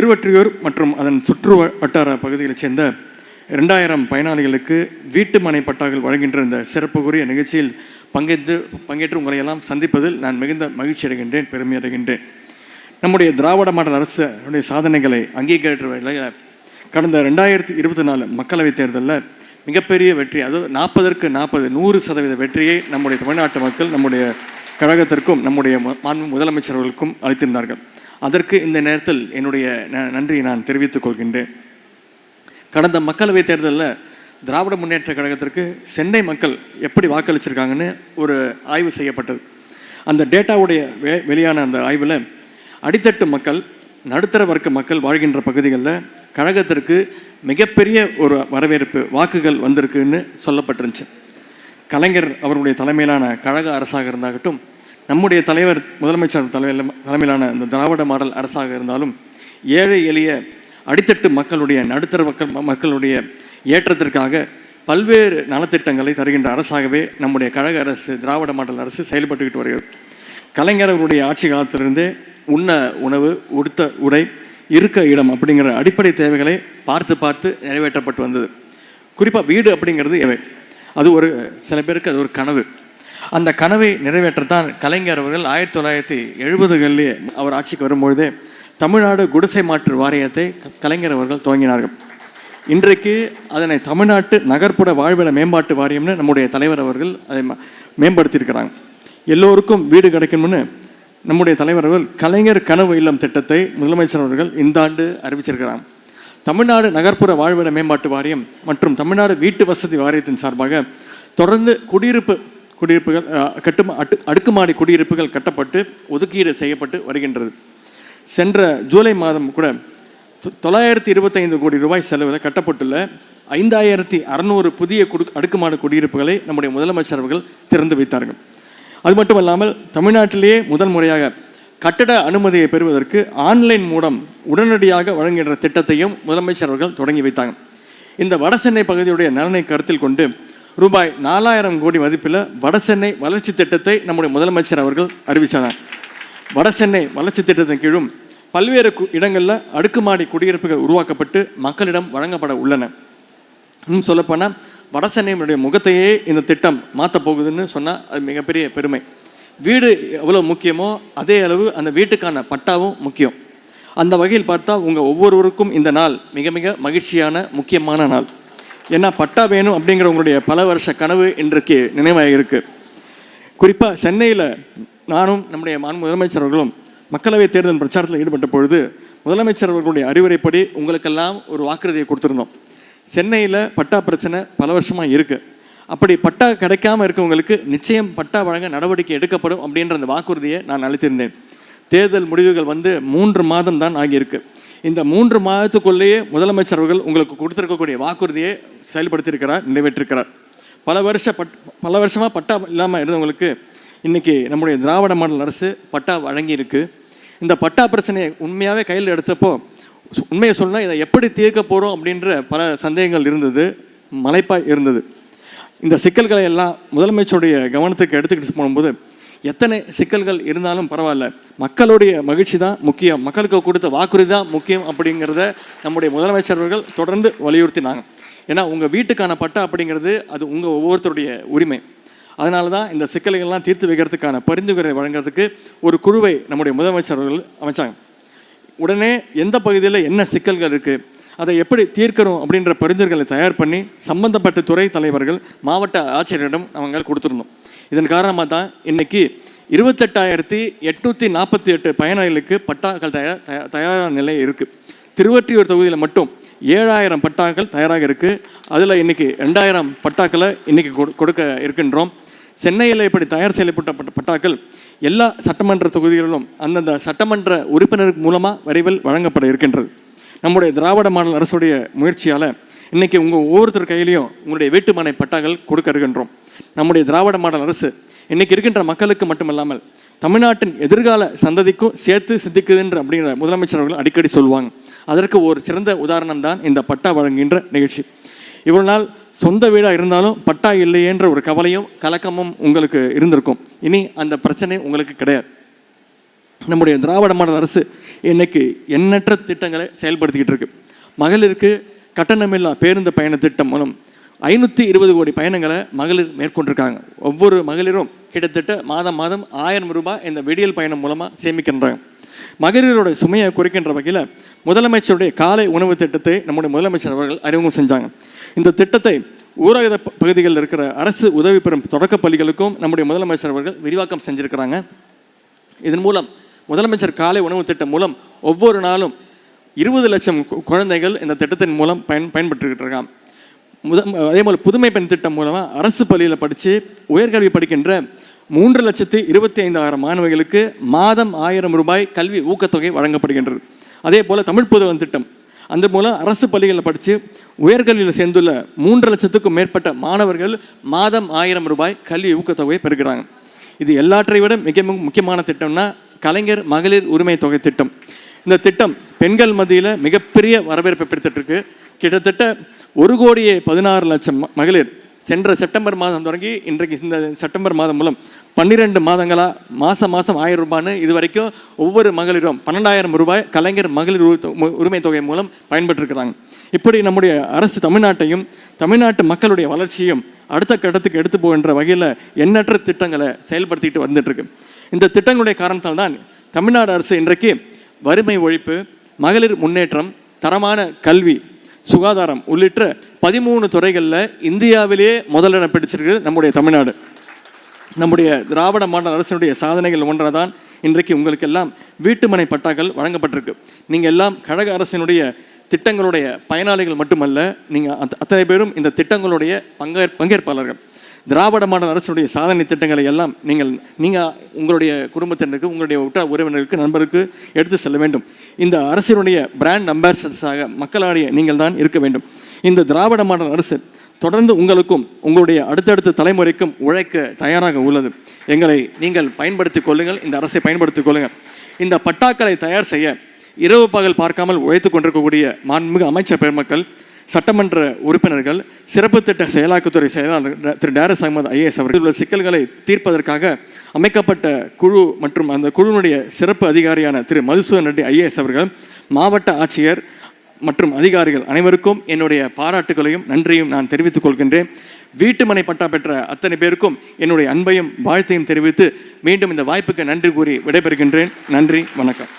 திருவற்றியூர் மற்றும் அதன் சுற்று வட்டார பகுதிகளைச் சேர்ந்த ரெண்டாயிரம் பயனாளிகளுக்கு வீட்டு மனை பட்டாக்கள் வழங்குகின்ற இந்த சிறப்புக்குரிய நிகழ்ச்சியில் பங்கேற்று பங்கேற்று உங்களை எல்லாம் சந்திப்பதில் நான் மிகுந்த மகிழ்ச்சி அடைகின்றேன் பெருமை அடைகின்றேன். நம்முடைய திராவிட மாடல் அரசுடைய சாதனைகளை அங்கீகரிக்கிற வகையில் கடந்த ரெண்டாயிரத்தி இருபத்தி நாலு மக்களவைத் தேர்தலில் மிகப்பெரிய வெற்றி அதாவது நாற்பதற்கு நாற்பது நூறு சதவீத வெற்றியை நம்முடைய தமிழ்நாட்டு மக்கள் நம்முடைய கழகத்திற்கும் நம்முடைய மாண்பு முதலமைச்சர்களுக்கும் அளித்திருந்தார்கள். அதற்கு இந்த நேரத்தில் என்னுடைய ந- நன்றியை நான் தெரிவித்துக் கொள்கின்றேன். கடந்த மக்களவைத் தேர்தலில் திராவிட முன்னேற்ற கழகத்திற்கு சென்னை மக்கள் எப்படி வாக்களிச்சிருக்காங்கன்னு ஒரு ஆய்வு செய்யப்பட்டது. அந்த டேட்டாவுடைய வெ வெளியான அந்த ஆய்வில் அடித்தட்டு மக்கள் நடுத்தர வர்க்க மக்கள் வாழ்கின்ற பகுதிகளில் கழகத்திற்கு மிகப்பெரிய ஒரு வரவேற்பு வாக்குகள் வந்திருக்குன்னு சொல்லப்பட்டிருந்துச்சு. கலைஞர் அவருடைய தலைமையிலான கழக அரசாக இருந்தாகட்டும் நம்முடைய தலைவர் முதலமைச்சர் தலைமையில் தலைமையிலான இந்த திராவிட மாடல் அரசாக இருந்தாலும் ஏழை எளிய அடித்தட்டு மக்களுடைய நடுத்தர மக்கள் மக்களுடைய ஏற்றத்திற்காக பல்வேறு நலத்திட்டங்களை தருகின்ற அரசாகவே நம்முடைய கழக அரசு திராவிட மாடல் அரசு செயல்பட்டுக்கிட்டு வருகிறது. கலைஞர்களுடைய ஆட்சி காலத்திலிருந்தே உண்ண உணவு உடுத்த உடை இருக்க இடம் அப்படிங்கிற அடிப்படை தேவைகளை பார்த்து பார்த்து நிறைவேற்றப்பட்டு வந்தது. குறிப்பாக வீடு அப்படிங்கிறது எவை? அது ஒரு சில பேருக்கு அது ஒரு கனவு. அந்த கனவை நிறைவேற்றத்தான் கலைஞர் அவர்கள் ஆயிரத்தி தொள்ளாயிரத்தி எழுபதுகளிலே அவர் ஆட்சிக்கு வரும்பொழுதே தமிழ்நாடு குடிசை மாற்று வாரியத்தை கலைஞர் அவர்கள் துவங்கினார்கள். இன்றைக்கு அதனை தமிழ்நாட்டு நகர்ப்புற வாழ்விட மேம்பாட்டு வாரியம்னு நம்முடைய தலைவர் அவர்கள் அதை ம- மேம்படுத்தியிருக்கிறாங்க. எல்லோருக்கும் வீடு கிடைக்கணும்னு நம்முடைய தலைவர் அவர்கள் கலைஞர் கனவு இல்லம் திட்டத்தை முதலமைச்சர் அவர்கள் இந்த ஆண்டு அறிவிச்சிருக்கிறாங்க. தமிழ்நாடு நகர்ப்புற வாழ்விட மேம்பாட்டு வாரியம் மற்றும் தமிழ்நாடு வீட்டு வசதி வாரியத்தின் சார்பாக தொடர்ந்து குடியிருப்பு குடியிருப்புகள் கட்டுமா அட்டு அடுக்குமாடி குடியிருப்புகள் கட்டப்பட்டு ஒதுக்கீடு செய்யப்பட்டு வருகின்றது. சென்ற ஜூலை மாதம் கூட தொ- தொள்ளாயிரத்தி இருபத்தைந்து கோடி ரூபாய் செலவில் கட்டப்பட்டுள்ள ஐந்தாயிரத்தி அறநூறு புதிய குடு அடுக்குமாடி குடியிருப்புகளை நம்முடைய முதலமைச்சர் அவர்கள் திறந்து வைத்தார்கள். அது மட்டும் இல்லாமல் தமிழ்நாட்டிலேயே முதல் முறையாக கட்டட அனுமதியை பெறுவதற்கு ஆன்லைன் மூலம் உடனடியாக வழங்குகின்ற திட்டத்தையும் முதலமைச்சர் அவர்கள் தொடங்கி வைத்தாங்க. இந்த வடசென்னை பகுதியுடைய நலனை கருத்தில் கொண்டு ரூபாய் நாலாயிரம் கோடி மதிப்பில் வடசென்னை வளர்ச்சி திட்டத்தை நம்முடைய முதலமைச்சர் அவர்கள் அறிவித்தார் வடசென்னை வளர்ச்சி திட்டத்தின் கீழும் பல்வேறு இடங்களில் அடுக்குமாடி குடியிருப்புகள் உருவாக்கப்பட்டு மக்களிடம் வழங்கப்பட உள்ளன. இன்னும் சொல்லப்போனால் வடசென்னையினுடைய முகத்தையே இந்த திட்டம் மாற்றப் போகுதுன்னு சொன்னால் அது மிகப்பெரிய பெருமை. வீடு எவ்வளோ முக்கியமோ அதே அளவு அந்த வீட்டுக்கான பட்டாவும் முக்கியம். அந்த வகையில் பார்த்தா உங்கள் ஒவ்வொருவருக்கும் இந்த நாள் மிக மிக மகிழ்ச்சியான முக்கியமான நாள். ஏன்னா பட்டா வேணும் அப்படிங்கிற உங்களுடைய பல வருஷ கனவு இன்றைக்கு நினைவாக இருக்குது குறிப்பாக சென்னையில் நானும் நம்முடைய மாண் முதலமைச்சர் அவர்களும் மக்களவைத் தேர்தல் பிரச்சாரத்தில் ஈடுபட்ட பொழுது முதலமைச்சர் அவர்களுடைய அறிவுரைப்படி உங்களுக்கெல்லாம் ஒரு வாக்குறுதியை கொடுத்துருந்தோம். சென்னையில் பட்டா பிரச்சனை பல வருஷமாக இருக்குது அப்படி பட்டா கிடைக்காம இருக்கவங்களுக்கு நிச்சயம் பட்டா வழங்க நடவடிக்கை எடுக்கப்படும் அப்படின்ற அந்த வாக்குறுதியை நான் அளித்திருந்தேன். தேர்தல் முடிவுகள் வந்து மூன்று மாதம் தான் ஆகியிருக்கு. இந்த மூன்று மாதத்துக்குள்ளேயே முதலமைச்சர் அவர்கள் உங்களுக்கு கொடுத்திருக்கக்கூடிய வாக்குறுதியை செயல்படுத்தியிருக்கிறார் நிறைவேற்றிருக்கிறார். பல வருஷ பட் பல வருஷமாக பட்டா இல்லாமல் இருந்தவங்களுக்கு இன்றைக்கி நம்முடைய திராவிட மாடல் அரசு பட்டா வழங்கியிருக்கு. இந்த பட்டா பிரச்சனையை உண்மையாகவே கையில் எடுத்தப்போ உண்மையை சொன்னால் இதை எப்படி தீர்க்க போகிறோம் அப்படின்ற பல சந்தேகங்கள் இருந்தது மலைப்பாய் இருந்தது. இந்த சிக்கல்களை எல்லாம் முதலமைச்சருடைய கவனத்துக்கு எடுத்துக்கிட்டு போகும்போது எத்தனை சிக்கல்கள் இருந்தாலும் பரவாயில்ல. மக்களுடைய மகிழ்ச்சி தான் முக்கியம். மக்களுக்கு கொடுத்த வாக்குறுதி தான் முக்கியம் அப்படிங்கிறத நம்முடைய முதலமைச்சர் அவர்கள் தொடர்ந்து வலியுறுத்தினாங்க. ஏன்னா உங்கள் வீட்டுக்கான பட்டா அப்படிங்கிறது அது உங்கள் ஒவ்வொருத்தருடைய உரிமை. அதனால தான் இந்த சிக்கல்கள்லாம் தீர்த்து வைக்கிறதுக்கான பரிந்துரை வழங்குறதுக்கு ஒரு குழுவை நம்முடைய முதலமைச்சர் அவர்கள் அமைச்சாங்க. உடனே எந்த பகுதியில் என்ன சிக்கல்கள் இருக்குது அதை எப்படி தீர்க்கணும் அப்படின்ற பரிந்துரைகளை தயார் பண்ணி சம்பந்தப்பட்ட துறை தலைவர்கள் மாவட்ட ஆட்சியரிடம் அவங்க கொடுத்துருந்தோம். இதன் காரணமாக தான் இன்னைக்கு இருபத்தெட்டாயிரத்தி எட்நூற்றி நாற்பத்தி எட்டு பயனாளிகளுக்கு பட்டாக்கள் தயார் தயா- தயாரான நிலை இருக்குது திருவற்றியூர் தொகுதியில் மட்டும் ஏழாயிரம் பட்டாக்கள் தயாராக இருக்குது அதில் இன்னைக்கு ரெண்டாயிரம் பட்டாக்களை இன்றைக்கி கொடு- கொடுக்க இருக்கின்றோம். சென்னையில் இப்படி தயார் செய்யப்பட்ட பட்ட பட்டாக்கள் எல்லா சட்டமன்ற தொகுதிகளிலும் அந்தந்த சட்டமன்ற உறுப்பினருக்கு மூலமாக விரைவில் வழங்கப்பட இருக்கின்றது. நம்முடைய திராவிட மாடல் அரசுடைய முயற்சியால் இன்னைக்கு உங்கள் ஒவ்வொருத்தர் கையிலையும் உங்களுடைய வீட்டுமனை பட்டாக்கள் கொடுக்க இருக்கின்றோம். நம்முடைய திராவிட மாடல் அரசு இன்னைக்கு இருக்கின்ற மக்களுக்கு மட்டுமல்லாமல் தமிழ்நாட்டின் எதிர்கால சந்ததிக்கும் சேர்த்து சிந்திக்குதுன்ற அப்படிங்கிற முதலமைச்சர் அவர்கள் அடிக்கடி சொல்லுவாங்க. அதற்கு ஒரு சிறந்த உதாரணம் தான் இந்த பட்டா வழங்குகின்ற நிகழ்ச்சி. இவ்வளவு நாள் சொந்த வீடாக இருந்தாலும் பட்டா இல்லையேன்ற ஒரு கவலையும் கலக்கமும் உங்களுக்கு இருந்திருக்கும். இனி அந்த பிரச்சனை உங்களுக்கு கிடையாது. நம்முடைய திராவிட மாடல் அரசு இன்னைக்கு எண்ணற்ற திட்டங்களை செயல்படுத்திக்கிட்டு இருக்கு. மகளிருக்கு கட்டணமில்லா பேருந்து பயண திட்டம் மூலம் ஐநூற்றி இருபது கோடி பயணங்களை மகளிர் மேற்கொண்டிருக்காங்க. ஒவ்வொரு மகளிரும் கிட்டத்தட்ட மாதம் மாதம் ஆயிரம் ரூபாய் இந்த விடியல் பயணம் மூலமாக சேமிக்கின்றாங்க. மகளிரோட சுமையை குறைக்கின்ற வகையில் முதலமைச்சருடைய காலை உணவு திட்டத்தை நம்முடைய முதலமைச்சர் அவர்கள் அறிமுகம் செஞ்சாங்க. இந்த திட்டத்தை ஊரக ப- பகுதிகளில் இருக்கிற அரசு உதவி பெறும் தொடக்கப் பள்ளிகளுக்கும் நம்முடைய முதலமைச்சர் அவர்கள் விரிவாக்கம் செஞ்சுருக்கிறாங்க. இதன் மூலம் முதலமைச்சர் காலை உணவு திட்டம் மூலம் ஒவ்வொரு நாளும் இருபது லட்சம் கு- குழந்தைகள் இந்த திட்டத்தின் மூலம் பயன் பயன்பெற்றுக்கிட்டு இருக்காங்க. முத அதே போல் புதுமை பெண் திட்டம் மூலமாக அரசு பள்ளியில் படித்து உயர்கல்வி படிக்கின்ற மூன்று லட்சத்து இருபத்தி ஐந்தாயிரம் மாணவிகளுக்கு மாதம் ஆயிரம் ரூபாய் கல்வி ஊக்கத்தொகை வழங்கப்படுகின்றது. அதே போல் தமிழ் புதுவன் திட்டம். அந்த மூலம் அரசு பள்ளிகளில் படித்து உயர்கல்வியில் சேர்ந்துள்ள மூன்று லட்சத்துக்கும் மேற்பட்ட மாணவர்கள் மாதம் ஆயிரம் ரூபாய் கல்வி ஊக்கத்தொகை பெறுகிறாங்க. இது எல்லாற்றை விட மிக மிக முக்கியமான திட்டம்னா கலைஞர் மகளிர் உரிமை தொகை திட்டம். இந்த திட்டம் பெண்கள் மத்தியில் மிகப்பெரிய வரவேற்பை பெற்றுட்டு கிட்டத்தட்ட ஒரு கோடியே பதினாறு லட்சம் மகளிர் சென்ற செப்டம்பர் மாதம் தொடங்கி இன்றைக்கு இந்த செப்டம்பர் மாதம் மூலம் பன்னிரெண்டு மாதங்களாக மாதம் மாதம் ஆயிரம் ரூபான்னு இது வரைக்கும் ஒவ்வொரு மகளிரும் பன்னெண்டாயிரம் ரூபாய் கலைஞர் மகளிர் தொ- உரிமை தொகை மூலம் பயன்பெற்றிருக்கிறாங்க. இப்படி நம்முடைய அரசு தமிழ்நாட்டையும் தமிழ்நாட்டு மக்களுடைய வளர்ச்சியும் அடுத்த கட்டத்துக்கு எடுத்து போகின்ற வகையில் எண்ணற்ற திட்டங்களை செயல்படுத்திட்டு வந்துட்டுருக்கு இந்த திட்டங்களுடைய காரணத்தால் தான் தமிழ்நாடு அரசு இன்றைக்கு வறுமை ஒழிப்பு மகளிர் முன்னேற்றம் தரமான கல்வி சுகாதாரம் உள்ளிட்ட பதிமூணு துறைகளில் இந்தியாவிலேயே முதலிடம் பிடிச்சிருக்கு நம்முடைய தமிழ்நாடு. நம்முடைய திராவிட மாநில அரசினுடைய சாதனைகள் ஒன்றாதான் இன்றைக்கு உங்களுக்கெல்லாம் வீட்டுமனை பட்டாக்கள் வழங்கப்பட்டிருக்கு. நீங்கள் எல்லாம் கழக அரசினுடைய திட்டங்களுடைய பயனாளிகள் மட்டுமல்ல நீங்கள் அத்தனை பேரும் இந்த திட்டங்களுடைய பங்கே பங்கேற்பாளர்கள். திராவிட மாடல் அரசுடைய சாதனை திட்டங்களை எல்லாம் நீங்கள் நீங்கள் உங்களுடைய குடும்பத்தினருக்கு உங்களுடைய உற்றார் உறவினருக்கு நண்பருக்கு எடுத்து செல்ல வேண்டும். இந்த அரசினுடைய பிராண்ட் அம்பாசிடர்ஸாக மக்களாடிய நீங்கள் தான் இருக்க வேண்டும். இந்த திராவிட மாடல் அரசு தொடர்ந்து உங்களுக்கும் உங்களுடைய அடுத்தடுத்த தலைமுறைக்கும் உழைக்க தயாராக உள்ளது. எங்களை நீங்கள் பயன்படுத்திக் கொள்ளுங்கள் இந்த அரசை பயன்படுத்திக் கொள்ளுங்கள். இந்த பட்டாக்களை தயார் செய்ய இரவு பகல் பார்க்காமல் உழைத்துக் கொண்டிருக்கக்கூடிய மாண்புமிகு அமைச்சர் பெருமக்கள் சட்டமன்ற உறுப்பினர்கள் சிறப்பு திட்ட செயலாக்கத்துறை செயலாளர் திரு டேரஸ் அகமது ஐஏஎஸ் அவர்கள் உள்ள சிக்கல்களை தீர்ப்பதற்காக அமைக்கப்பட்ட குழு மற்றும் அந்த குழுவினுடைய சிறப்பு அதிகாரியான திரு மதுசூதன் ரெட்டி ஐஏஎஸ் அவர்கள் மாவட்ட ஆட்சியர் மற்றும் அதிகாரிகள் அனைவருக்கும் என்னுடைய பாராட்டுகளையும் நன்றியும் நான் தெரிவித்துக் கொள்கின்றேன். வீட்டுமனை பட்டா பெற்ற அத்தனை பேருக்கும் என்னுடைய அன்பையும் வாழ்த்தையும் தெரிவித்து மீண்டும் இந்த வாய்ப்புக்கு நன்றி கூறி விடைபெறுகின்றேன். நன்றி வணக்கம்.